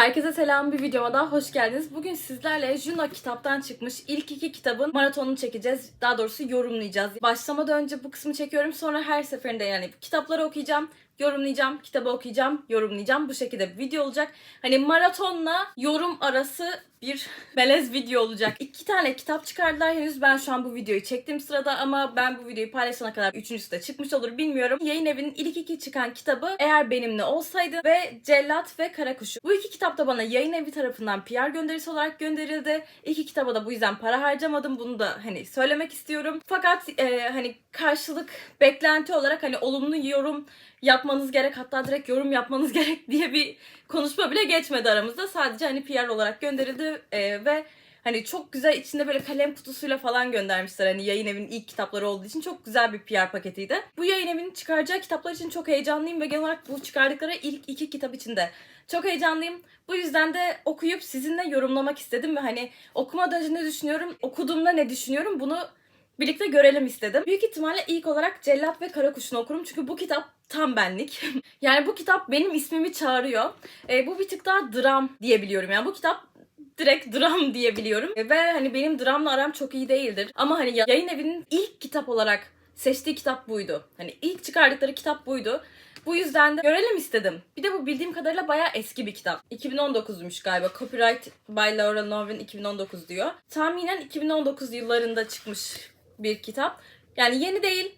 Herkese selam bir videoma daha hoş geldiniz. Bugün sizlerle Juno kitaptan çıkmış ilk iki kitabın maratonunu çekeceğiz. Daha doğrusu yorumlayacağız. Başlamadan önce bu kısmı çekiyorum. Sonra her seferinde yani kitapları okuyacağım, yorumlayacağım, kitabı okuyacağım, yorumlayacağım. Bu şekilde bir video olacak. Hani maratonla yorum arası bir melez video olacak. İki tane kitap çıkardılar henüz. Ben şu an bu videoyu çektiğim sırada ama ben bu videoyu paylaşana kadar üçüncüsü de çıkmış olur bilmiyorum. Yayın evinin ilk iki çıkan kitabı Eğer Benimle Olsaydı ve Cellat ve Karakuşu. Bu iki kitap da bana yayın evi tarafından PR gönderisi olarak gönderildi. İki kitaba da bu yüzden para harcamadım. Bunu da hani söylemek istiyorum. Fakat e, hani karşılık beklenti olarak hani olumlu yorum yapmanız gerek hatta direkt yorum yapmanız gerek diye bir konuşma bile geçmedi aramızda. Sadece hani PR olarak gönderildi e, ve hani çok güzel içinde böyle kalem kutusuyla falan göndermişler. Hani yayın evinin ilk kitapları olduğu için çok güzel bir PR paketiydi. Bu yayın evinin çıkaracağı kitaplar için çok heyecanlıyım ve genel olarak bu çıkardıkları ilk iki kitap için de çok heyecanlıyım. Bu yüzden de okuyup sizinle yorumlamak istedim ve hani okumadan önce ne düşünüyorum, okuduğumda ne düşünüyorum bunu birlikte görelim istedim. Büyük ihtimalle ilk olarak Cellat ve Karakuş'unu okurum çünkü bu kitap tam benlik. yani bu kitap benim ismimi çağırıyor. E, bu bir tık daha dram diyebiliyorum. Yani bu kitap direkt dram diyebiliyorum. E, ve hani benim dramla aram çok iyi değildir. Ama hani ya- yayın evinin ilk kitap olarak seçtiği kitap buydu. Hani ilk çıkardıkları kitap buydu. Bu yüzden de görelim istedim. Bir de bu bildiğim kadarıyla bayağı eski bir kitap. 2019'muş galiba. Copyright by Laura Norvin 2019 diyor. Tahminen 2019 yıllarında çıkmış bir kitap. Yani yeni değil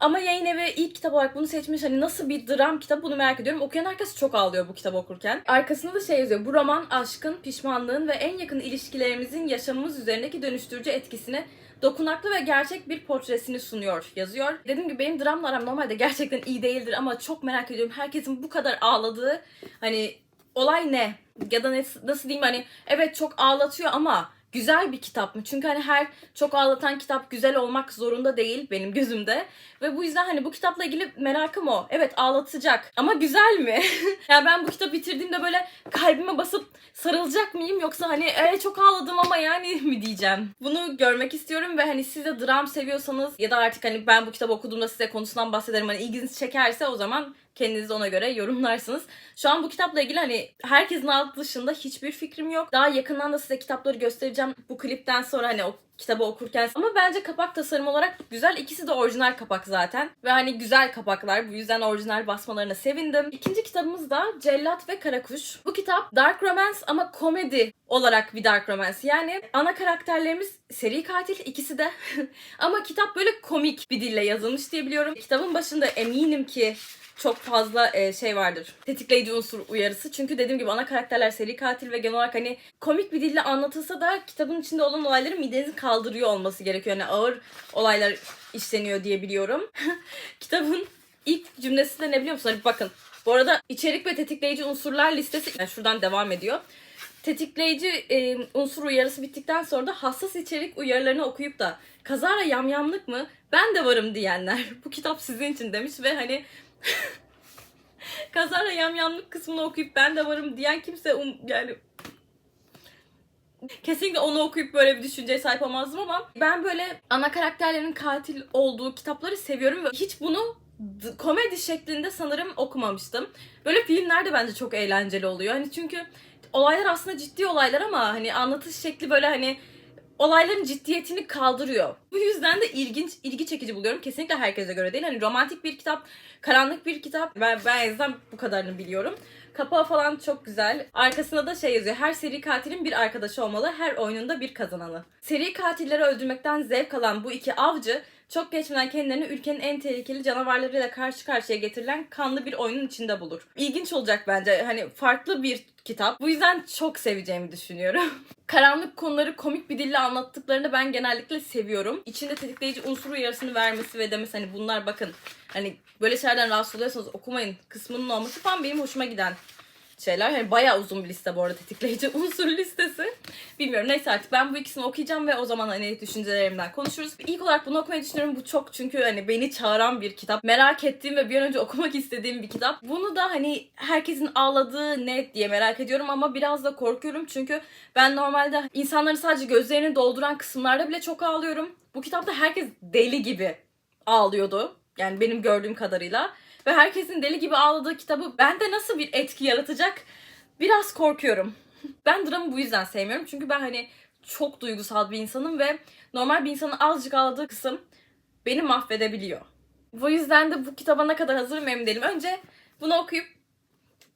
ama yayın evi ilk kitap olarak bunu seçmiş. Hani nasıl bir dram kitap bunu merak ediyorum. Okuyan herkes çok ağlıyor bu kitabı okurken. Arkasında da şey yazıyor. Bu roman aşkın, pişmanlığın ve en yakın ilişkilerimizin yaşamımız üzerindeki dönüştürücü etkisini dokunaklı ve gerçek bir portresini sunuyor yazıyor. Dediğim gibi benim dramla aram normalde gerçekten iyi değildir ama çok merak ediyorum. Herkesin bu kadar ağladığı hani olay ne? Ya da nasıl diyeyim hani evet çok ağlatıyor ama güzel bir kitap mı? Çünkü hani her çok ağlatan kitap güzel olmak zorunda değil benim gözümde. Ve bu yüzden hani bu kitapla ilgili merakım o. Evet ağlatacak ama güzel mi? yani ben bu kitabı bitirdiğimde böyle kalbime basıp sarılacak mıyım yoksa hani e, çok ağladım ama yani mi diyeceğim. Bunu görmek istiyorum ve hani siz de dram seviyorsanız ya da artık hani ben bu kitabı okuduğumda size konusundan bahsederim hani ilginizi çekerse o zaman kendiniz ona göre yorumlarsınız. Şu an bu kitapla ilgili hani herkesin alt dışında hiçbir fikrim yok. Daha yakından da size kitapları göstereceğim bu klipten sonra hani o kitabı okurken. Ama bence kapak tasarım olarak güzel. İkisi de orijinal kapak zaten. Ve hani güzel kapaklar. Bu yüzden orijinal basmalarına sevindim. İkinci kitabımız da Cellat ve Karakuş. Bu kitap dark romance ama komedi olarak bir dark romance. Yani ana karakterlerimiz seri katil ikisi de. ama kitap böyle komik bir dille yazılmış diye biliyorum. Kitabın başında eminim ki çok fazla e, şey vardır. Tetikleyici unsur uyarısı. Çünkü dediğim gibi ana karakterler seri katil ve genel olarak hani komik bir dille anlatılsa da kitabın içinde olan olayları midenizin kaldırıyor olması gerekiyor. Yani ağır olaylar işleniyor diye biliyorum. Kitabın ilk cümlesi de ne biliyor musun? Hani bakın. Bu arada içerik ve tetikleyici unsurlar listesi yani şuradan devam ediyor. Tetikleyici e, unsur uyarısı bittikten sonra da hassas içerik uyarılarını okuyup da kazara yamyamlık mı? Ben de varım diyenler. Bu kitap sizin için demiş ve hani kazara yamyamlık kısmını okuyup ben de varım diyen kimse um, yani Kesinlikle onu okuyup böyle bir düşünceye sahip olmazdım ama ben böyle ana karakterlerin katil olduğu kitapları seviyorum ve hiç bunu komedi şeklinde sanırım okumamıştım. Böyle filmler de bence çok eğlenceli oluyor. Hani çünkü olaylar aslında ciddi olaylar ama hani anlatış şekli böyle hani olayların ciddiyetini kaldırıyor. Bu yüzden de ilginç, ilgi çekici buluyorum. Kesinlikle herkese göre değil. Hani romantik bir kitap, karanlık bir kitap. Ben, ben en azından bu kadarını biliyorum. Kapağı falan çok güzel. Arkasında da şey yazıyor. Her seri katilin bir arkadaşı olmalı. Her oyununda bir kazananı. Seri katilleri öldürmekten zevk alan bu iki avcı çok geçmeden kendilerini ülkenin en tehlikeli canavarlarıyla karşı karşıya getirilen kanlı bir oyunun içinde bulur. İlginç olacak bence. Hani farklı bir kitap. Bu yüzden çok seveceğimi düşünüyorum. Karanlık konuları komik bir dille anlattıklarını ben genellikle seviyorum. İçinde tetikleyici unsur uyarısını vermesi ve demesi hani bunlar bakın hani böyle şeylerden rahatsız oluyorsanız okumayın kısmının olması falan benim hoşuma giden şeyler. Hani bayağı uzun bir liste bu arada tetikleyici unsur listesi. Bilmiyorum neyse artık ben bu ikisini okuyacağım ve o zaman hani düşüncelerimden konuşuruz. İlk olarak bunu okumayı düşünüyorum. Bu çok çünkü hani beni çağıran bir kitap. Merak ettiğim ve bir an önce okumak istediğim bir kitap. Bunu da hani herkesin ağladığı ne diye merak ediyorum ama biraz da korkuyorum çünkü ben normalde insanların sadece gözlerini dolduran kısımlarda bile çok ağlıyorum. Bu kitapta herkes deli gibi ağlıyordu. Yani benim gördüğüm kadarıyla. Ve herkesin deli gibi ağladığı kitabı bende nasıl bir etki yaratacak biraz korkuyorum. Ben dramı bu yüzden sevmiyorum. Çünkü ben hani çok duygusal bir insanım ve normal bir insanın azıcık ağladığı kısım beni mahvedebiliyor. Bu yüzden de bu kitaba ne kadar hazırım emin değilim. Önce bunu okuyup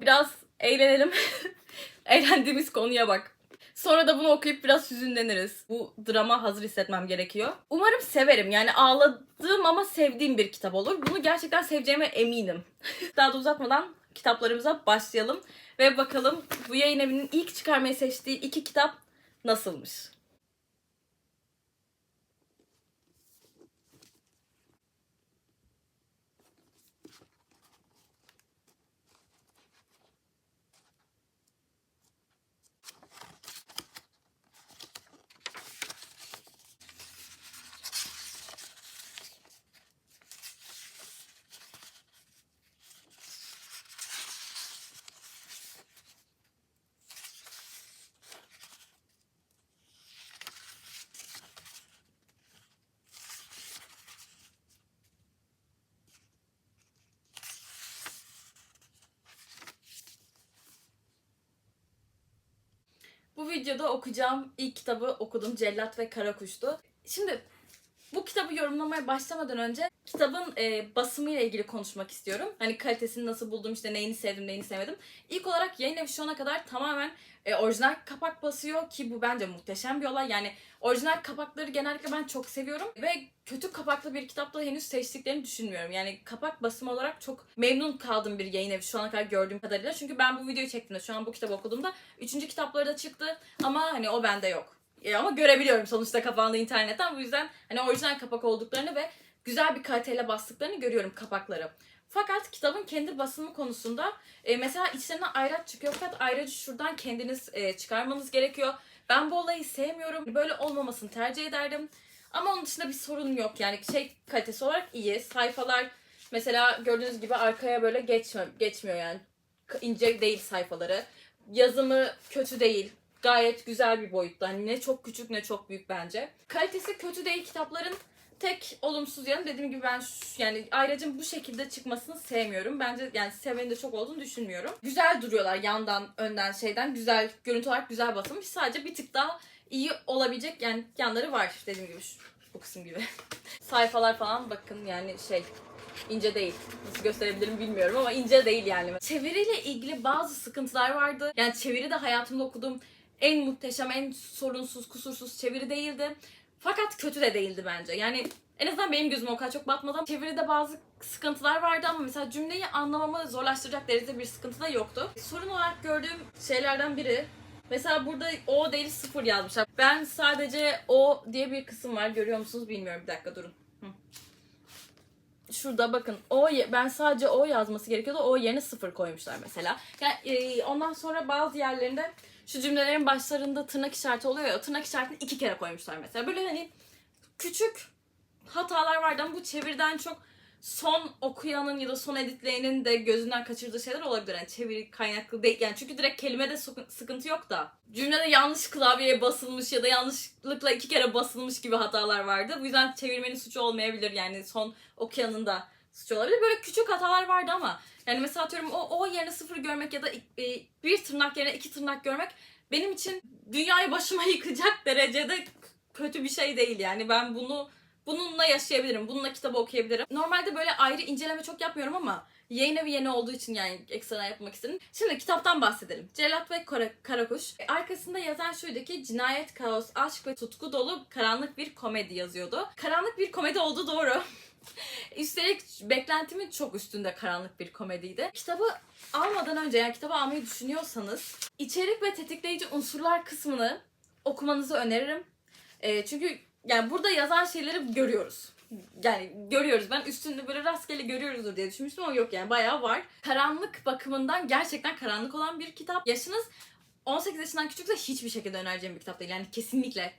biraz eğlenelim. Eğlendiğimiz konuya bak. Sonra da bunu okuyup biraz hüzünleniriz. Bu drama hazır hissetmem gerekiyor. Umarım severim. Yani ağladığım ama sevdiğim bir kitap olur. Bunu gerçekten seveceğime eminim. Daha da uzatmadan kitaplarımıza başlayalım. Ve bakalım bu yayın evinin ilk çıkarmayı seçtiği iki kitap nasılmış? Videoda okuyacağım ilk kitabı okudum. Cellat ve Karakuş'tu. Şimdi bu kitabı yorumlamaya başlamadan önce kitabın e, basımıyla ilgili konuşmak istiyorum. Hani kalitesini nasıl buldum, işte neyini sevdim, neyini sevmedim. İlk olarak yayın evi şu ana kadar tamamen e, orijinal kapak basıyor ki bu bence muhteşem bir olay. Yani orijinal kapakları genellikle ben çok seviyorum ve kötü kapaklı bir kitapta henüz seçtiklerini düşünmüyorum. Yani kapak basımı olarak çok memnun kaldığım bir yayın evi şu ana kadar gördüğüm kadarıyla. Çünkü ben bu videoyu çektiğimde, şu an bu kitabı okuduğumda üçüncü kitapları da çıktı ama hani o bende yok. E, ama görebiliyorum sonuçta kapağında internetten. Bu yüzden hani orijinal kapak olduklarını ve güzel bir kaliteyle bastıklarını görüyorum kapakları. Fakat kitabın kendi basımı konusunda e, mesela içlerinden ayraç çıkıyor fakat ayracı şuradan kendiniz e, çıkarmanız gerekiyor. Ben bu olayı sevmiyorum. Böyle olmamasını tercih ederdim. Ama onun dışında bir sorun yok. Yani şey kalitesi olarak iyi. Sayfalar mesela gördüğünüz gibi arkaya böyle geçmiyor, geçmiyor yani. İnce değil sayfaları. Yazımı kötü değil. Gayet güzel bir boyutta. Hani ne çok küçük ne çok büyük bence. Kalitesi kötü değil kitapların. Tek olumsuz yanı dediğim gibi ben şu- yani ayracın bu şekilde çıkmasını sevmiyorum. Bence yani seveni de çok olduğunu düşünmüyorum. Güzel duruyorlar yandan, önden, şeyden. Güzel, görüntü olarak güzel basılmış. Sadece bir tık daha iyi olabilecek yani yanları var dediğim gibi şu, bu kısım gibi. Sayfalar falan bakın yani şey ince değil. Nasıl gösterebilirim bilmiyorum ama ince değil yani. Çeviriyle ilgili bazı sıkıntılar vardı. Yani çeviri de hayatımda okuduğum en muhteşem, en sorunsuz, kusursuz çeviri değildi. Fakat kötü de değildi bence. Yani en azından benim gözüme o kadar çok batmadan çeviride bazı sıkıntılar vardı ama mesela cümleyi anlamamı zorlaştıracak derecede bir sıkıntı da yoktu. Sorun olarak gördüğüm şeylerden biri Mesela burada o değil sıfır yazmışlar. Ben sadece o diye bir kısım var. Görüyor musunuz bilmiyorum. Bir dakika durun. Şurada bakın o ben sadece o yazması gerekiyordu. O yerine sıfır koymuşlar mesela. Yani e, ondan sonra bazı yerlerinde şu cümlelerin başlarında tırnak işareti oluyor ya. Tırnak işaretini iki kere koymuşlar mesela. Böyle hani küçük hatalar vardı ama bu çeviriden çok son okuyanın ya da son editleyenin de gözünden kaçırdığı şeyler olabilir. Yani çeviri kaynaklı değil. Yani çünkü direkt kelimede sıkı- sıkıntı yok da. Cümlede yanlış klavyeye basılmış ya da yanlışlıkla iki kere basılmış gibi hatalar vardı. Bu yüzden çevirmenin suçu olmayabilir. Yani son okuyanın da suçu olabilir. Böyle küçük hatalar vardı ama yani mesela atıyorum o, o yerine sıfır görmek ya da e, bir tırnak yerine iki tırnak görmek benim için dünyayı başıma yıkacak derecede kötü bir şey değil yani. Ben bunu Bununla yaşayabilirim. Bununla kitabı okuyabilirim. Normalde böyle ayrı inceleme çok yapmıyorum ama yayın evi yeni olduğu için yani ekstra yapmak istedim. Şimdi kitaptan bahsedelim. Cellat ve Kara- Karakuş. Arkasında yazan şuydu ki cinayet, kaos, aşk ve tutku dolu karanlık bir komedi yazıyordu. Karanlık bir komedi olduğu doğru. Üstelik beklentimin çok üstünde karanlık bir komediydi. Kitabı almadan önce yani kitabı almayı düşünüyorsanız içerik ve tetikleyici unsurlar kısmını okumanızı öneririm. Ee, çünkü yani burada yazan şeyleri görüyoruz. Yani görüyoruz. Ben üstünde böyle rastgele görüyoruzdur diye düşünmüştüm ama yok yani bayağı var. Karanlık bakımından gerçekten karanlık olan bir kitap. Yaşınız 18 yaşından küçükse hiçbir şekilde önereceğim bir kitap değil. Yani kesinlikle,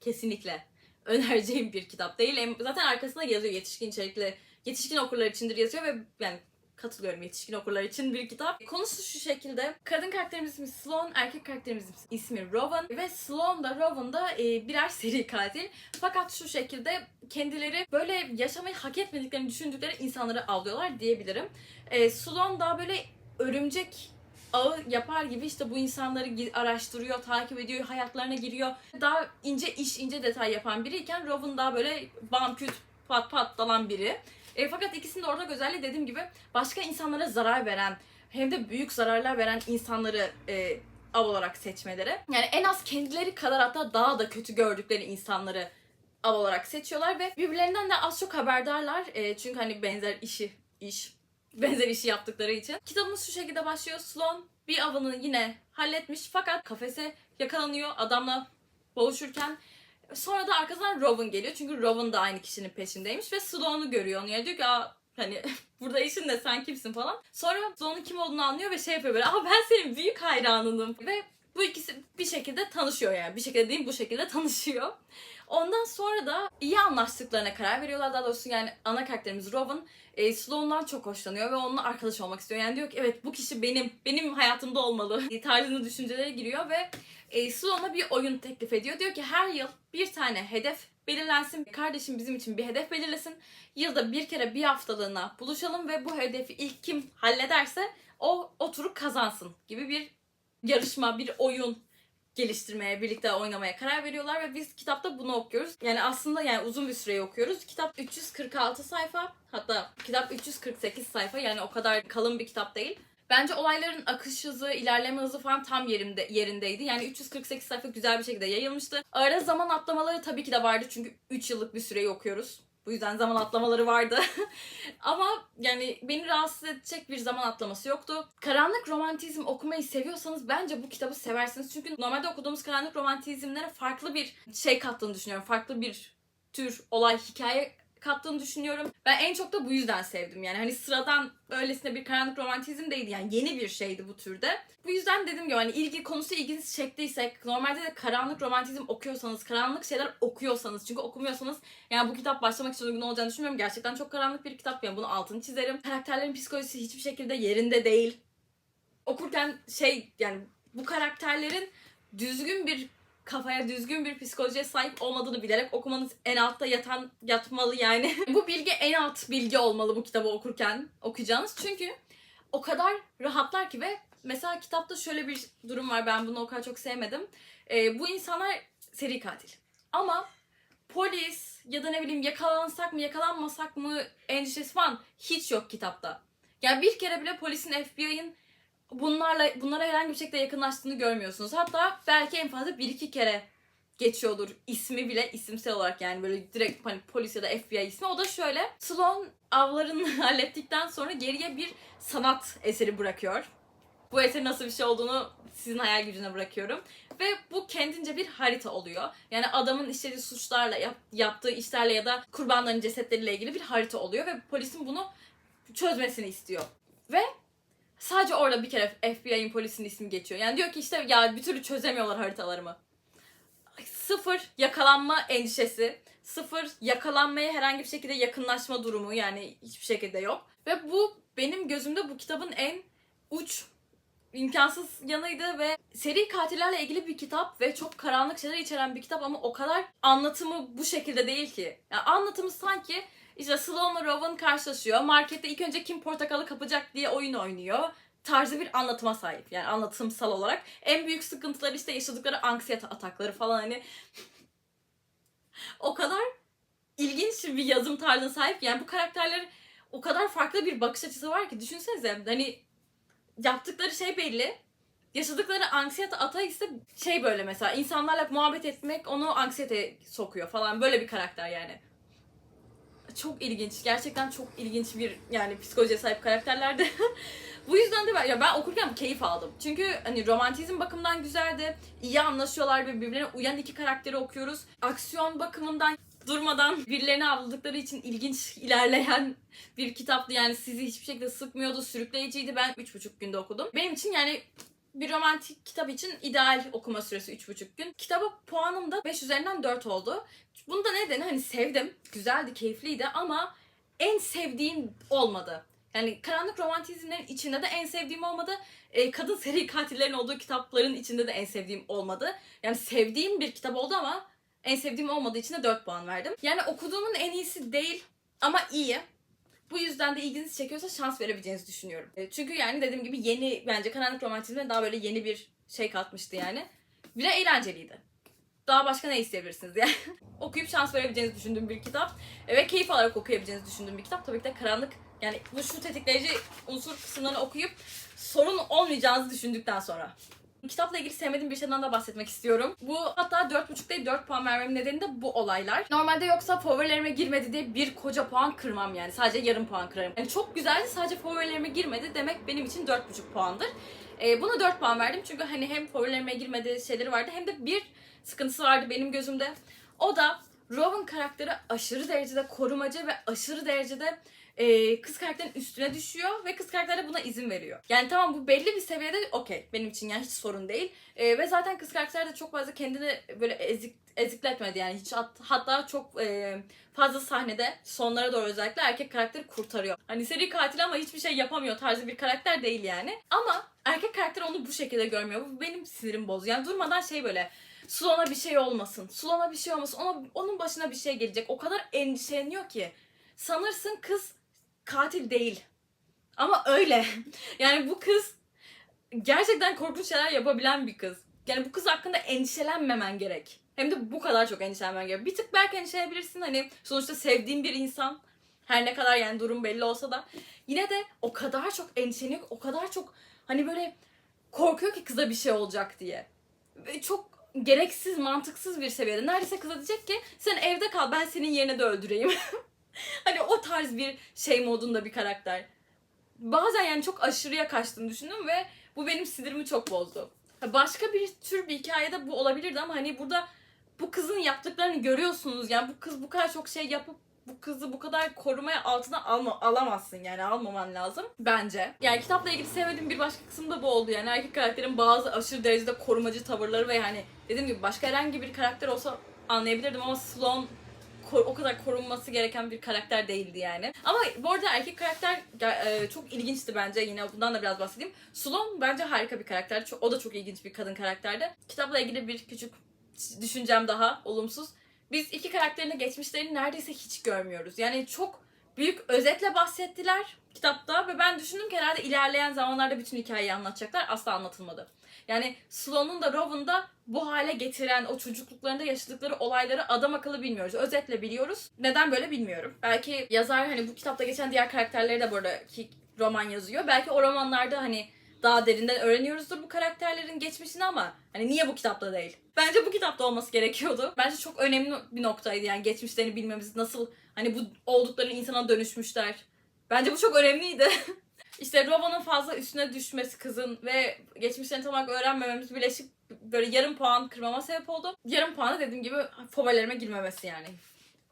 kesinlikle önereceğim bir kitap değil. Zaten arkasında yazıyor yetişkin içerikli, yetişkin okurlar içindir yazıyor ve yani katılıyorum yetişkin okurlar için bir kitap. Konusu şu şekilde. Kadın karakterimizin ismi Sloan, erkek karakterimizin ismi Rowan ve Sloan da Rowan da e, birer seri katil. Fakat şu şekilde kendileri böyle yaşamayı hak etmediklerini düşündükleri insanları avlıyorlar diyebilirim. E, Sloan daha böyle örümcek ağı yapar gibi işte bu insanları araştırıyor, takip ediyor, hayatlarına giriyor. Daha ince iş, ince detay yapan biriyken Robin daha böyle bam küt pat pat dalan biri. E, fakat ikisinin de ortak özelliği dediğim gibi başka insanlara zarar veren hem de büyük zararlar veren insanları e, av olarak seçmeleri. Yani en az kendileri kadar hatta daha da kötü gördükleri insanları av olarak seçiyorlar ve birbirlerinden de az çok haberdarlar. E, çünkü hani benzer işi, iş, benzer işi yaptıkları için. Kitabımız şu şekilde başlıyor. Sloan bir avını yine halletmiş fakat kafese yakalanıyor adamla boğuşurken. Sonra da arkasından Robin geliyor. Çünkü Robin da aynı kişinin peşindeymiş ve Sloan'u görüyor. Onu diyor ki Aa, hani burada işin ne sen kimsin falan. Sonra Sloan'un kim olduğunu anlıyor ve şey yapıyor böyle Aa ben senin büyük hayranınım. Ve bu ikisi bir şekilde tanışıyor yani. Bir şekilde değil bu şekilde tanışıyor. Ondan sonra da iyi anlaştıklarına karar veriyorlar. Daha doğrusu yani ana karakterimiz Robin e, Sloan'dan çok hoşlanıyor ve onunla arkadaş olmak istiyor. Yani diyor ki evet bu kişi benim, benim hayatımda olmalı tarzında düşüncelere giriyor ve e, Sloan'a bir oyun teklif ediyor. Diyor ki her yıl bir tane hedef belirlensin. Kardeşim bizim için bir hedef belirlesin. Yılda bir kere bir haftalığına buluşalım ve bu hedefi ilk kim hallederse o oturu kazansın gibi bir yarışma, bir oyun geliştirmeye, birlikte oynamaya karar veriyorlar ve biz kitapta bunu okuyoruz. Yani aslında yani uzun bir süreyi okuyoruz. Kitap 346 sayfa, hatta kitap 348 sayfa yani o kadar kalın bir kitap değil. Bence olayların akış hızı, ilerleme hızı falan tam yerinde, yerindeydi. Yani 348 sayfa güzel bir şekilde yayılmıştı. Ara zaman atlamaları tabii ki de vardı çünkü 3 yıllık bir süreyi okuyoruz. Bu yüzden zaman atlamaları vardı. Ama yani beni rahatsız edecek bir zaman atlaması yoktu. Karanlık romantizm okumayı seviyorsanız bence bu kitabı seversiniz. Çünkü normalde okuduğumuz karanlık romantizmlere farklı bir şey kattığını düşünüyorum. Farklı bir tür olay, hikaye kattığını düşünüyorum. Ben en çok da bu yüzden sevdim. Yani hani sıradan öylesine bir karanlık romantizm değildi. Yani yeni bir şeydi bu türde. Bu yüzden dedim ki hani ilgi konusu ilginizi çektiyse normalde de karanlık romantizm okuyorsanız, karanlık şeyler okuyorsanız çünkü okumuyorsanız yani bu kitap başlamak için uygun olacağını düşünmüyorum. Gerçekten çok karanlık bir kitap. Yani bunu altını çizerim. Karakterlerin psikolojisi hiçbir şekilde yerinde değil. Okurken şey yani bu karakterlerin düzgün bir kafaya düzgün bir psikolojiye sahip olmadığını bilerek okumanız en altta yatan yatmalı yani. bu bilgi en alt bilgi olmalı bu kitabı okurken okuyacağınız. Çünkü o kadar rahatlar ki ve mesela kitapta şöyle bir durum var ben bunu o kadar çok sevmedim. Ee, bu insanlar seri katil. Ama polis ya da ne bileyim yakalansak mı yakalanmasak mı endişesi falan hiç yok kitapta. Yani bir kere bile polisin FBI'ın bunlarla bunlara herhangi bir şekilde yakınlaştığını görmüyorsunuz. Hatta belki en fazla bir iki kere geçiyordur ismi bile isimsel olarak yani böyle direkt hani polis ya da FBI ismi. O da şöyle Sloan avlarını hallettikten sonra geriye bir sanat eseri bırakıyor. Bu eserin nasıl bir şey olduğunu sizin hayal gücüne bırakıyorum. Ve bu kendince bir harita oluyor. Yani adamın işlediği suçlarla, yap- yaptığı işlerle ya da kurbanların cesetleriyle ilgili bir harita oluyor. Ve polisin bunu çözmesini istiyor. Ve Sadece orada bir kere FBI'nin polisinin ismi geçiyor. Yani diyor ki işte ya bir türlü çözemiyorlar haritalarımı. Sıfır yakalanma endişesi. Sıfır yakalanmaya herhangi bir şekilde yakınlaşma durumu yani hiçbir şekilde yok. Ve bu benim gözümde bu kitabın en uç imkansız yanıydı ve seri katillerle ilgili bir kitap ve çok karanlık şeyler içeren bir kitap ama o kadar anlatımı bu şekilde değil ki. Yani anlatımı sanki işte Sloan'la Robin karşılaşıyor. Markette ilk önce kim portakalı kapacak diye oyun oynuyor. Tarzı bir anlatıma sahip. Yani anlatımsal olarak. En büyük sıkıntıları işte yaşadıkları anksiyete atakları falan hani. o kadar ilginç bir yazım tarzına sahip. Yani bu karakterlerin o kadar farklı bir bakış açısı var ki düşünsenize hani yaptıkları şey belli. Yaşadıkları anksiyete ata ise şey böyle mesela insanlarla muhabbet etmek onu anksiyete sokuyor falan böyle bir karakter yani çok ilginç. Gerçekten çok ilginç bir yani psikolojiye sahip karakterlerdi. Bu yüzden de ben, ya ben okurken keyif aldım. Çünkü hani romantizm bakımından güzeldi. İyi anlaşıyorlar ve birbirine uyan iki karakteri okuyoruz. Aksiyon bakımından durmadan birilerini avladıkları için ilginç ilerleyen bir kitaptı. Yani sizi hiçbir şekilde sıkmıyordu, sürükleyiciydi. Ben 3,5 günde okudum. Benim için yani bir romantik kitap için ideal okuma süresi 3,5 gün. Kitaba puanım da 5 üzerinden 4 oldu. Bunda nedeni hani sevdim, güzeldi, keyifliydi ama en sevdiğim olmadı. Yani karanlık romantizmlerin içinde de en sevdiğim olmadı. E, kadın seri katillerin olduğu kitapların içinde de en sevdiğim olmadı. Yani sevdiğim bir kitap oldu ama en sevdiğim olmadığı için de 4 puan verdim. Yani okuduğumun en iyisi değil ama iyi. Bu yüzden de ilginizi çekiyorsa şans verebileceğinizi düşünüyorum. E, Çünkü yani dediğim gibi yeni bence karanlık romantizme daha böyle yeni bir şey katmıştı yani. Bir de eğlenceliydi. Daha başka ne isteyebilirsiniz yani. Okuyup şans verebileceğinizi düşündüğüm bir kitap. E, Ve keyif alarak okuyabileceğinizi düşündüğüm bir kitap. Tabii ki de karanlık yani bu şu tetikleyici unsur kısımlarını okuyup sorun olmayacağınızı düşündükten sonra. Kitapla ilgili sevmediğim bir şeyden de bahsetmek istiyorum. Bu hatta 4.5 değil 4 puan vermemin nedeni de bu olaylar. Normalde yoksa favorilerime girmedi diye bir koca puan kırmam yani. Sadece yarım puan kırarım. Yani çok güzeldi sadece favorilerime girmedi demek benim için 4.5 puandır. Ee, buna 4 puan verdim çünkü hani hem favorilerime girmedi şeyleri vardı hem de bir sıkıntısı vardı benim gözümde. O da Rowan karakteri aşırı derecede korumacı ve aşırı derecede e, kız karakterin üstüne düşüyor ve kız karakter de buna izin veriyor. Yani tamam bu belli bir seviyede okey benim için yani hiç sorun değil. E, ve zaten kız karakter de çok fazla kendini böyle ezik, ezikletmedi yani hiç hat- hatta çok e, fazla sahnede sonlara doğru özellikle erkek karakteri kurtarıyor. Hani seri katil ama hiçbir şey yapamıyor tarzı bir karakter değil yani. Ama erkek karakter onu bu şekilde görmüyor. Bu benim sinirim bozuyor. Yani durmadan şey böyle Sulon'a bir şey olmasın. Sulon'a bir şey olmasın. Ona, onun başına bir şey gelecek. O kadar endişeleniyor ki. Sanırsın kız katil değil. Ama öyle. Yani bu kız gerçekten korkunç şeyler yapabilen bir kız. Yani bu kız hakkında endişelenmemen gerek. Hem de bu kadar çok endişelenmen gerek. Bir tık belki endişelenebilirsin. Hani sonuçta sevdiğin bir insan. Her ne kadar yani durum belli olsa da. Yine de o kadar çok endişeleniyor o kadar çok hani böyle korkuyor ki kıza bir şey olacak diye. Ve çok gereksiz, mantıksız bir seviyede. Neredeyse kıza diyecek ki sen evde kal ben senin yerine de öldüreyim. hani o tarz bir şey modunda bir karakter. Bazen yani çok aşırıya kaçtığını düşündüm ve bu benim sinirimi çok bozdu. Başka bir tür bir hikayede bu olabilirdi ama hani burada bu kızın yaptıklarını görüyorsunuz. Yani bu kız bu kadar çok şey yapıp bu kızı bu kadar korumaya altına alma, alamazsın yani almaman lazım bence. Yani kitapla ilgili sevmediğim bir başka kısım da bu oldu yani erkek karakterin bazı aşırı derecede korumacı tavırları ve hani dediğim gibi başka herhangi bir karakter olsa anlayabilirdim ama Sloan o kadar korunması gereken bir karakter değildi yani. Ama bu arada erkek karakter e, çok ilginçti bence. Yine bundan da biraz bahsedeyim. Sloan bence harika bir karakter. O da çok ilginç bir kadın karakterdi. Kitapla ilgili bir küçük düşüncem daha olumsuz. Biz iki karakterin de geçmişlerini neredeyse hiç görmüyoruz. Yani çok büyük özetle bahsettiler kitapta ve ben düşündüm ki herhalde ilerleyen zamanlarda bütün hikayeyi anlatacaklar. Asla anlatılmadı. Yani Sloan'un da Rowan'un da bu hale getiren o çocukluklarında yaşadıkları olayları adam akıllı bilmiyoruz. Özetle biliyoruz. Neden böyle bilmiyorum. Belki yazar hani bu kitapta geçen diğer karakterleri de burada ki roman yazıyor. Belki o romanlarda hani daha derinden öğreniyoruzdur bu karakterlerin geçmişini ama hani niye bu kitapta değil? Bence bu kitapta olması gerekiyordu. Bence çok önemli bir noktaydı yani geçmişlerini bilmemiz nasıl hani bu oldukları insana dönüşmüşler. Bence bu çok önemliydi. İşte Rowan'ın fazla üstüne düşmesi kızın ve geçmişlerini tam olarak öğrenmememiz birleşip böyle yarım puan kırmama sebep oldu. Yarım puanı dediğim gibi favorilerime girmemesi yani.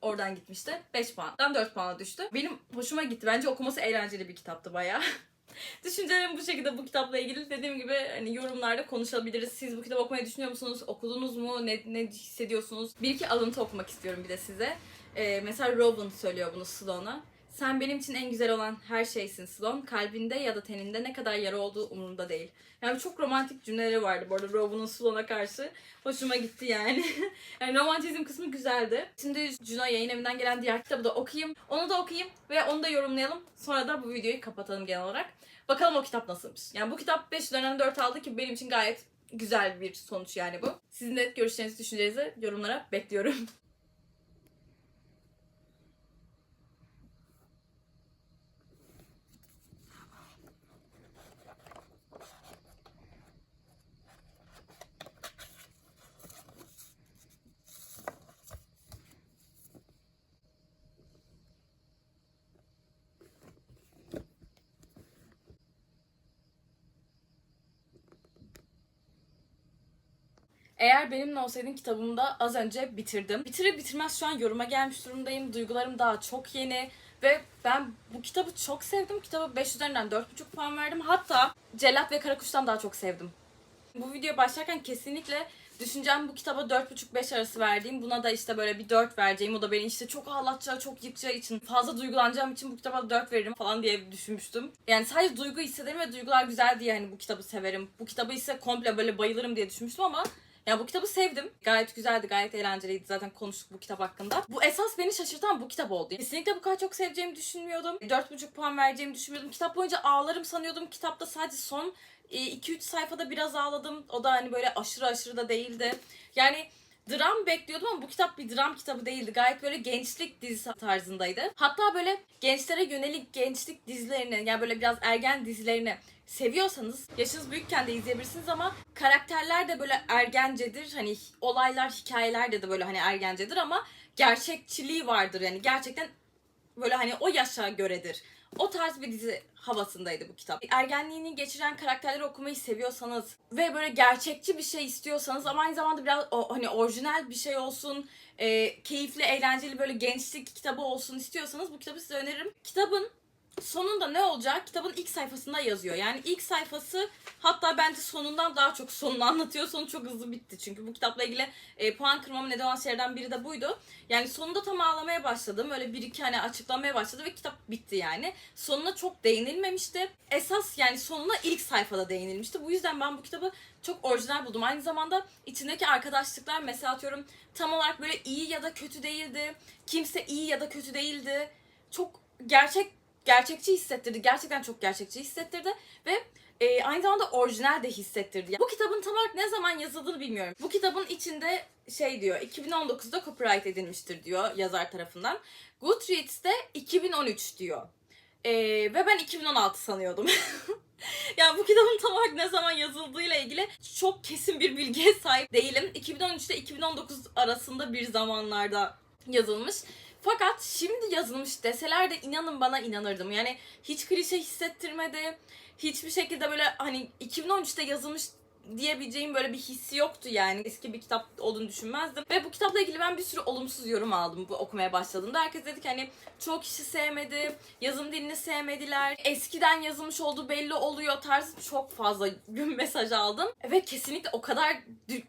Oradan gitmişti. 5 puandan 4 puana düştü. Benim hoşuma gitti. Bence okuması eğlenceli bir kitaptı bayağı. Düşüncelerim bu şekilde bu kitapla ilgili. Dediğim gibi hani yorumlarda konuşabiliriz. Siz bu kitabı okumayı düşünüyor musunuz? Okudunuz mu? Ne, ne hissediyorsunuz? Bir iki alıntı okumak istiyorum bir de size. Ee, mesela Rowan söylüyor bunu Sloan'a. Sen benim için en güzel olan her şeysin Sloan. Kalbinde ya da teninde ne kadar yara olduğu umurumda değil. Yani çok romantik cümleleri vardı bu arada Rowan'un Sloan'a karşı. Hoşuma gitti yani. yani romantizm kısmı güzeldi. Şimdi Juno yayın evinden gelen diğer kitabı da okuyayım. Onu da okuyayım ve onu da yorumlayalım. Sonra da bu videoyu kapatalım genel olarak. Bakalım o kitap nasılmış. Yani bu kitap 5 üzerinden 4 aldı ki benim için gayet güzel bir sonuç yani bu. Sizin de görüşlerinizi, düşüncelerinizi yorumlara bekliyorum. Eğer benimle olsaydın kitabımı da az önce bitirdim. Bitirir bitirmez şu an yoruma gelmiş durumdayım. Duygularım daha çok yeni. Ve ben bu kitabı çok sevdim. Kitabı 5 üzerinden 4,5 puan verdim. Hatta Cellat ve Karakuş'tan daha çok sevdim. Bu video başlarken kesinlikle düşüncem bu kitaba 4,5-5 arası verdiğim. Buna da işte böyle bir 4 vereceğim. O da beni işte çok ağlatacağı, çok yıkacağı için, fazla duygulanacağım için bu kitaba 4 veririm falan diye düşünmüştüm. Yani sadece duygu hissederim ve duygular güzel diye hani bu kitabı severim. Bu kitabı ise komple böyle bayılırım diye düşünmüştüm ama Ya bu kitabı sevdim. Gayet güzeldi, gayet eğlenceliydi. Zaten konuştuk bu kitap hakkında. Bu esas beni şaşırtan bu kitap oldu. Kesinlikle bu kadar çok seveceğimi düşünmüyordum. 4,5 puan vereceğimi düşünmüyordum. Kitap boyunca ağlarım sanıyordum. Kitapta sadece son 2-3 sayfada biraz ağladım. O da hani böyle aşırı aşırı da değildi. Yani dram bekliyordum ama bu kitap bir dram kitabı değildi. Gayet böyle gençlik dizisi tarzındaydı. Hatta böyle gençlere yönelik gençlik dizilerini yani böyle biraz ergen dizilerini seviyorsanız yaşınız büyükken de izleyebilirsiniz ama karakterler de böyle ergencedir. Hani olaylar, hikayeler de de böyle hani ergencedir ama gerçekçiliği vardır. Yani gerçekten böyle hani o yaşa göredir. O tarz bir dizi havasındaydı bu kitap. Ergenliğini geçiren karakterleri okumayı seviyorsanız ve böyle gerçekçi bir şey istiyorsanız ama aynı zamanda biraz o, hani orijinal bir şey olsun, e, keyifli, eğlenceli böyle gençlik kitabı olsun istiyorsanız bu kitabı size öneririm. Kitabın sonunda ne olacak? Kitabın ilk sayfasında yazıyor. Yani ilk sayfası hatta bence sonundan daha çok sonunu anlatıyor. Sonu çok hızlı bitti. Çünkü bu kitapla ilgili e, puan kırmamın neden olan şeylerden biri de buydu. Yani sonunda tam ağlamaya başladım. Öyle bir iki hani açıklamaya başladı ve kitap bitti yani. Sonuna çok değinilmemişti. Esas yani sonuna ilk sayfada değinilmişti. Bu yüzden ben bu kitabı çok orijinal buldum. Aynı zamanda içindeki arkadaşlıklar mesela atıyorum tam olarak böyle iyi ya da kötü değildi. Kimse iyi ya da kötü değildi. Çok gerçek gerçekçi hissettirdi. Gerçekten çok gerçekçi hissettirdi ve e, aynı zamanda orijinal de hissettirdi. Bu kitabın tam olarak ne zaman yazıldığını bilmiyorum. Bu kitabın içinde şey diyor 2019'da copyright edilmiştir diyor yazar tarafından. Goodreads'te 2013 diyor. E, ve ben 2016 sanıyordum. yani bu kitabın tam olarak ne zaman yazıldığıyla ilgili çok kesin bir bilgiye sahip değilim. 2013 ile 2019 arasında bir zamanlarda yazılmış. Fakat şimdi yazılmış deseler de inanın bana inanırdım. Yani hiç klişe hissettirmedi. Hiçbir şekilde böyle hani 2013'te yazılmış diyebileceğim böyle bir hissi yoktu yani. Eski bir kitap olduğunu düşünmezdim. Ve bu kitapla ilgili ben bir sürü olumsuz yorum aldım bu okumaya başladığımda. Herkes dedi ki hani çok kişi sevmedi, yazım dilini sevmediler, eskiden yazılmış olduğu belli oluyor tarzı çok fazla mesaj aldım. Ve kesinlikle o kadar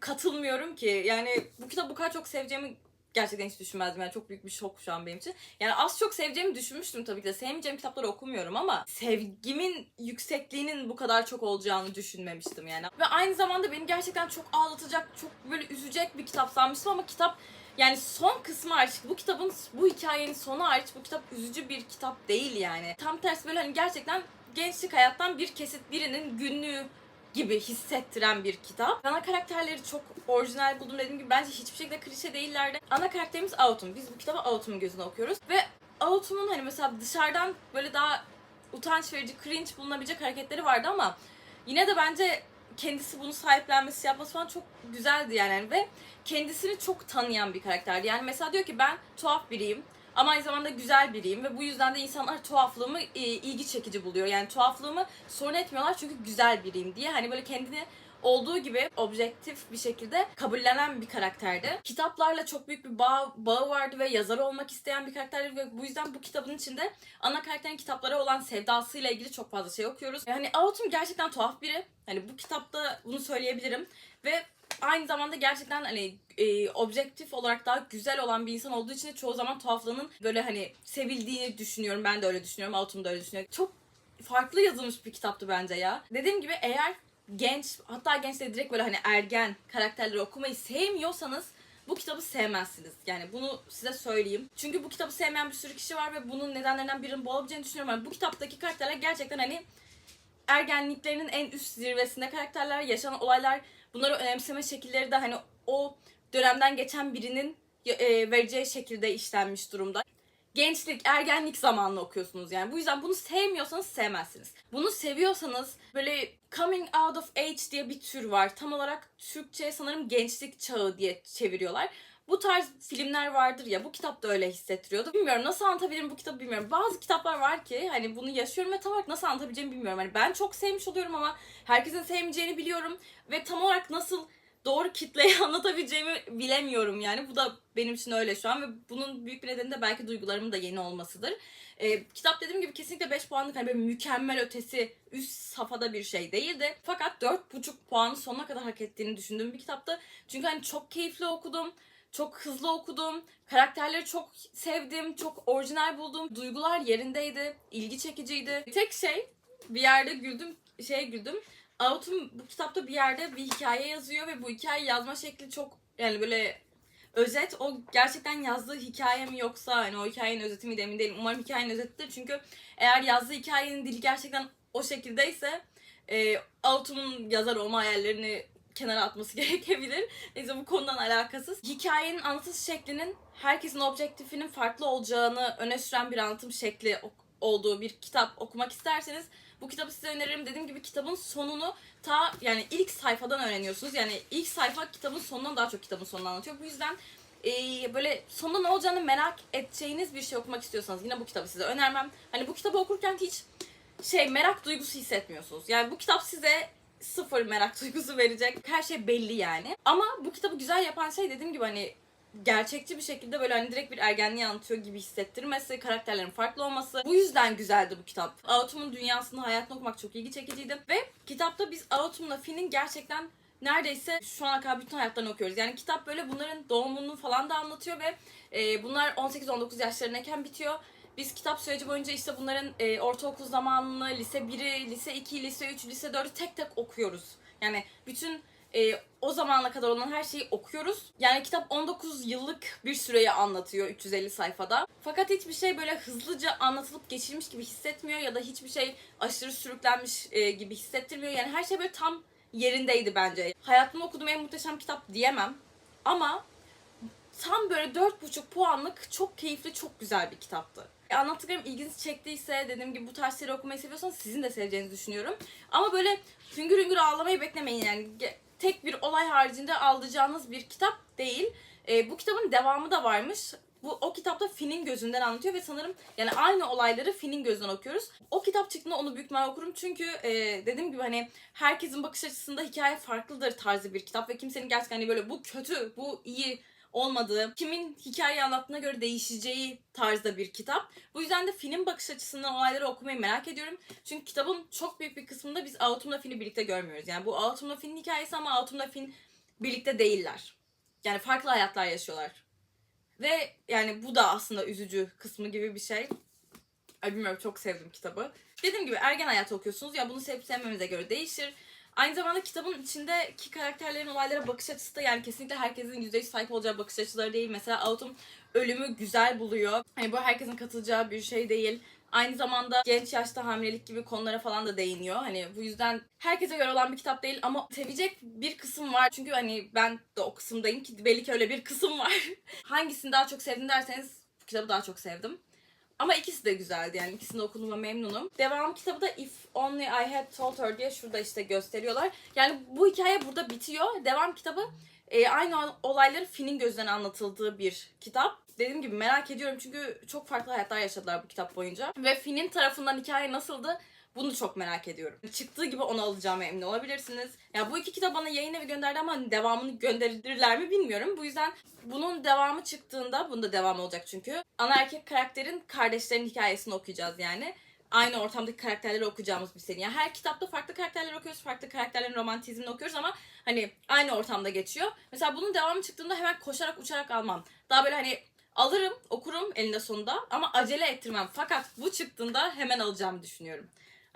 katılmıyorum ki. Yani bu kitabı bu kadar çok seveceğimi gerçekten hiç düşünmezdim. Yani çok büyük bir şok şu an benim için. Yani az çok seveceğimi düşünmüştüm tabii ki de. Sevmeyeceğim kitapları okumuyorum ama sevgimin yüksekliğinin bu kadar çok olacağını düşünmemiştim yani. Ve aynı zamanda beni gerçekten çok ağlatacak, çok böyle üzecek bir kitap sanmıştım ama kitap yani son kısmı hariç, bu kitabın, bu hikayenin sonu hariç bu kitap üzücü bir kitap değil yani. Tam tersi böyle hani gerçekten gençlik hayattan bir kesit birinin günlüğü gibi hissettiren bir kitap. Ana karakterleri çok orijinal buldum dediğim gibi bence hiçbir şekilde klişe değillerdi. Ana karakterimiz Autumn. Biz bu kitabı Autumn'un gözüne okuyoruz. Ve Autumn'un hani mesela dışarıdan böyle daha utanç verici, cringe bulunabilecek hareketleri vardı ama yine de bence kendisi bunu sahiplenmesi yapması falan çok güzeldi yani ve kendisini çok tanıyan bir karakterdi. Yani mesela diyor ki ben tuhaf biriyim ama aynı zamanda güzel biriyim ve bu yüzden de insanlar tuhaflığımı e, ilgi çekici buluyor. Yani tuhaflığımı sorun etmiyorlar çünkü güzel biriyim diye. Hani böyle kendini olduğu gibi objektif bir şekilde kabullenen bir karakterdi. Kitaplarla çok büyük bir bağ, bağı vardı ve yazar olmak isteyen bir karakterdi bu yüzden bu kitabın içinde ana karakterin kitaplara olan sevdasıyla ilgili çok fazla şey okuyoruz. Yani Autumn gerçekten tuhaf biri. Hani bu kitapta bunu söyleyebilirim ve aynı zamanda gerçekten hani e, objektif olarak daha güzel olan bir insan olduğu için de çoğu zaman tuhaflığının böyle hani sevildiğini düşünüyorum. Ben de öyle düşünüyorum. Autumn da öyle düşünüyor. Çok farklı yazılmış bir kitaptı bence ya. Dediğim gibi eğer genç hatta genç de direkt böyle hani ergen karakterleri okumayı sevmiyorsanız bu kitabı sevmezsiniz. Yani bunu size söyleyeyim. Çünkü bu kitabı sevmeyen bir sürü kişi var ve bunun nedenlerinden birinin bu olabileceğini düşünüyorum. Yani bu kitaptaki karakterler gerçekten hani ergenliklerinin en üst zirvesinde karakterler, yaşanan olaylar, bunları önemseme şekilleri de hani o dönemden geçen birinin e, vereceği şekilde işlenmiş durumda. Gençlik, ergenlik zamanını okuyorsunuz yani. Bu yüzden bunu sevmiyorsanız sevmezsiniz. Bunu seviyorsanız böyle coming out of age diye bir tür var. Tam olarak Türkçe sanırım gençlik çağı diye çeviriyorlar. Bu tarz filmler vardır ya bu kitap da öyle hissettiriyordu. Bilmiyorum nasıl anlatabilirim bu kitabı bilmiyorum. Bazı kitaplar var ki hani bunu yaşıyorum ve tam olarak nasıl anlatabileceğimi bilmiyorum. Hani ben çok sevmiş oluyorum ama herkesin sevmeyeceğini biliyorum ve tam olarak nasıl doğru kitleye anlatabileceğimi bilemiyorum yani. Bu da benim için öyle şu an ve bunun büyük bir nedeni de belki duygularımın da yeni olmasıdır. Ee, kitap dediğim gibi kesinlikle 5 puanlık hani böyle mükemmel ötesi üst safhada bir şey değildi. Fakat 4,5 puanı sonuna kadar hak ettiğini düşündüğüm bir kitaptı. Çünkü hani çok keyifli okudum. Çok hızlı okudum. Karakterleri çok sevdim. Çok orijinal buldum. Duygular yerindeydi. ilgi çekiciydi. Tek şey bir yerde güldüm, şey güldüm Autumn bu kitapta bir yerde bir hikaye yazıyor ve bu hikaye yazma şekli çok yani böyle özet. O gerçekten yazdığı hikaye mi yoksa hani o hikayenin özeti mi de değilim. Umarım hikayenin özetidir. Çünkü eğer yazdığı hikayenin dili gerçekten o şekildeyse e, Autumn'un yazar olma hayallerini kenara atması gerekebilir. Neyse bu konudan alakasız. Hikayenin anlatış şeklinin herkesin objektifinin farklı olacağını öne süren bir anlatım şekli olduğu bir kitap okumak isterseniz bu kitabı size öneririm. Dediğim gibi kitabın sonunu ta yani ilk sayfadan öğreniyorsunuz. Yani ilk sayfa kitabın sonundan daha çok kitabın sonunu anlatıyor. Bu yüzden e, böyle sonunda ne olacağını merak edeceğiniz bir şey okumak istiyorsanız yine bu kitabı size önermem. Hani bu kitabı okurken hiç şey merak duygusu hissetmiyorsunuz. Yani bu kitap size sıfır merak duygusu verecek. Her şey belli yani. Ama bu kitabı güzel yapan şey dediğim gibi hani gerçekçi bir şekilde böyle hani direkt bir ergenliği anlatıyor gibi hissettirmesi, karakterlerin farklı olması. Bu yüzden güzeldi bu kitap. Autumn'un dünyasını, hayatını okumak çok ilgi çekiciydi. Ve kitapta biz Autumn'la Finn'in gerçekten neredeyse şu ana kadar bütün hayatlarını okuyoruz. Yani kitap böyle bunların doğumunu falan da anlatıyor ve e, bunlar 18-19 yaşlarındayken bitiyor. Biz kitap süreci boyunca işte bunların e, ortaokul zamanını, lise 1'i, lise 2, lise 3, lise 4'ü tek tek okuyoruz. Yani bütün e, o zamana kadar olan her şeyi okuyoruz. Yani kitap 19 yıllık bir süreyi anlatıyor 350 sayfada. Fakat hiçbir şey böyle hızlıca anlatılıp geçilmiş gibi hissetmiyor ya da hiçbir şey aşırı sürüklenmiş e, gibi hissettirmiyor. Yani her şey böyle tam yerindeydi bence. Hayatımda okuduğum en muhteşem kitap diyemem. Ama tam böyle 4,5 puanlık çok keyifli, çok güzel bir kitaptı. E, Anlattıklarım ilginizi çektiyse, dediğim gibi bu tarz seri okumayı seviyorsanız sizin de seveceğinizi düşünüyorum. Ama böyle hüngür hüngür ağlamayı beklemeyin yani. Tek bir olay haricinde alacağınız bir kitap değil. E, bu kitabın devamı da varmış. Bu o kitapta Finn'in gözünden anlatıyor ve sanırım yani aynı olayları Finn'in gözünden okuyoruz. O kitap çıktığında onu büyük ihtimalle okurum çünkü e, dediğim gibi hani herkesin bakış açısında hikaye farklıdır tarzı bir kitap ve kimsenin gerçekten hani böyle bu kötü, bu iyi olmadığı, kimin hikaye anlattığına göre değişeceği tarzda bir kitap. Bu yüzden de Finn'in bakış açısından olayları okumayı merak ediyorum. Çünkü kitabın çok büyük bir kısmında biz Autumn'la Finn'i birlikte görmüyoruz. Yani bu Autumn'la Finn'in hikayesi ama Autumn'la Finn birlikte değiller. Yani farklı hayatlar yaşıyorlar. Ve yani bu da aslında üzücü kısmı gibi bir şey. Ay bilmiyorum çok sevdim kitabı. Dediğim gibi ergen hayatı okuyorsunuz ya bunu sevip sevmemize göre değişir. Aynı zamanda kitabın içindeki karakterlerin olaylara bakış açısı da yani kesinlikle herkesin %100 sahip olacağı bakış açıları değil. Mesela Autumn ölümü güzel buluyor. Hani bu herkesin katılacağı bir şey değil. Aynı zamanda genç yaşta hamilelik gibi konulara falan da değiniyor. Hani bu yüzden herkese göre olan bir kitap değil ama sevecek bir kısım var. Çünkü hani ben de o kısımdayım ki belli ki öyle bir kısım var. Hangisini daha çok sevdin derseniz bu kitabı daha çok sevdim. Ama ikisi de güzeldi yani ikisini okuduğuma memnunum. Devam kitabı da If Only I Had Told Her diye şurada işte gösteriyorlar. Yani bu hikaye burada bitiyor. Devam kitabı e, aynı olayları Finn'in gözünden anlatıldığı bir kitap. Dediğim gibi merak ediyorum çünkü çok farklı hayatlar yaşadılar bu kitap boyunca. Ve Finn'in tarafından hikaye nasıldı bunu çok merak ediyorum. Çıktığı gibi onu alacağıma emin olabilirsiniz. Ya bu iki kitap bana yayın evi gönderdi ama devamını gönderirler mi bilmiyorum. Bu yüzden bunun devamı çıktığında, bunda devam olacak çünkü. Ana erkek karakterin kardeşlerin hikayesini okuyacağız yani. Aynı ortamdaki karakterleri okuyacağımız bir seri. Yani her kitapta farklı karakterler okuyoruz, farklı karakterlerin romantizmini okuyoruz ama hani aynı ortamda geçiyor. Mesela bunun devamı çıktığında hemen koşarak uçarak almam. Daha böyle hani alırım, okurum elinde sonunda ama acele ettirmem. Fakat bu çıktığında hemen alacağımı düşünüyorum.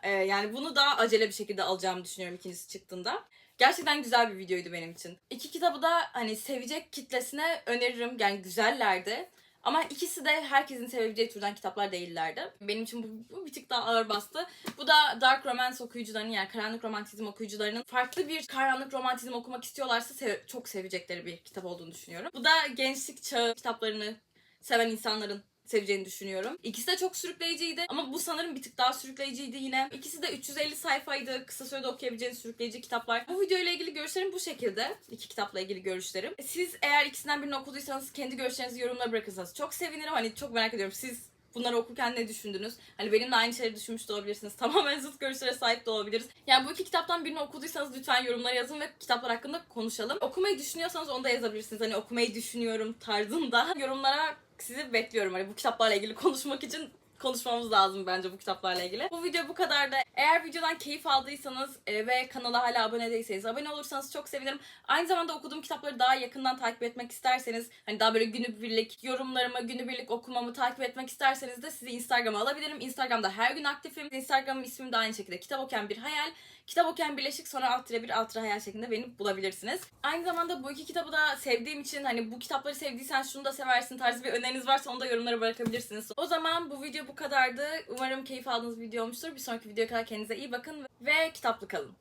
Ee, yani bunu daha acele bir şekilde alacağımı düşünüyorum ikincisi çıktığında. Gerçekten güzel bir videoydu benim için. İki kitabı da hani sevecek kitlesine öneririm. Yani güzellerdi. Ama ikisi de herkesin sevebileceği türden kitaplar değillerdi. Benim için bu, bu bir tık daha ağır bastı. Bu da dark romance okuyucularının yani karanlık romantizm okuyucularının farklı bir karanlık romantizm okumak istiyorlarsa sev- çok sevecekleri bir kitap olduğunu düşünüyorum. Bu da gençlik çağı kitaplarını seven insanların seveceğini düşünüyorum. İkisi de çok sürükleyiciydi ama bu sanırım bir tık daha sürükleyiciydi yine. İkisi de 350 sayfaydı. Kısa sürede okuyabileceğiniz sürükleyici kitaplar. Bu video ile ilgili görüşlerim bu şekilde. İki kitapla ilgili görüşlerim. Siz eğer ikisinden birini okuduysanız kendi görüşlerinizi yorumlara bırakırsanız çok sevinirim. Hani çok merak ediyorum. Siz bunları okurken ne düşündünüz? Hani benimle aynı şeyleri düşünmüş de olabilirsiniz. Tamamen zıt görüşlere sahip de olabiliriz. Yani bu iki kitaptan birini okuduysanız lütfen yorumlara yazın ve kitaplar hakkında konuşalım. Okumayı düşünüyorsanız onu da yazabilirsiniz. Hani okumayı düşünüyorum tarzında. Yorumlara sizi bekliyorum. Hani bu kitaplarla ilgili konuşmak için konuşmamız lazım bence bu kitaplarla ilgili. Bu video bu kadar da. Eğer videodan keyif aldıysanız e, ve kanala hala abone değilseniz abone olursanız çok sevinirim. Aynı zamanda okuduğum kitapları daha yakından takip etmek isterseniz hani daha böyle günübirlik yorumlarımı, günübirlik okumamı takip etmek isterseniz de sizi Instagram'a alabilirim. Instagram'da her gün aktifim. Instagram'ın ismim de aynı şekilde kitap okuyan bir hayal. Kitap okuyan birleşik sonra alt tire bir alt tire hayal şeklinde beni bulabilirsiniz. Aynı zamanda bu iki kitabı da sevdiğim için hani bu kitapları sevdiysen şunu da seversin tarzı bir öneriniz varsa onu da yorumlara bırakabilirsiniz. O zaman bu video bu kadardı. Umarım keyif aldığınız video olmuştur. Bir sonraki videoya kadar kendinize iyi bakın ve kitaplı kalın.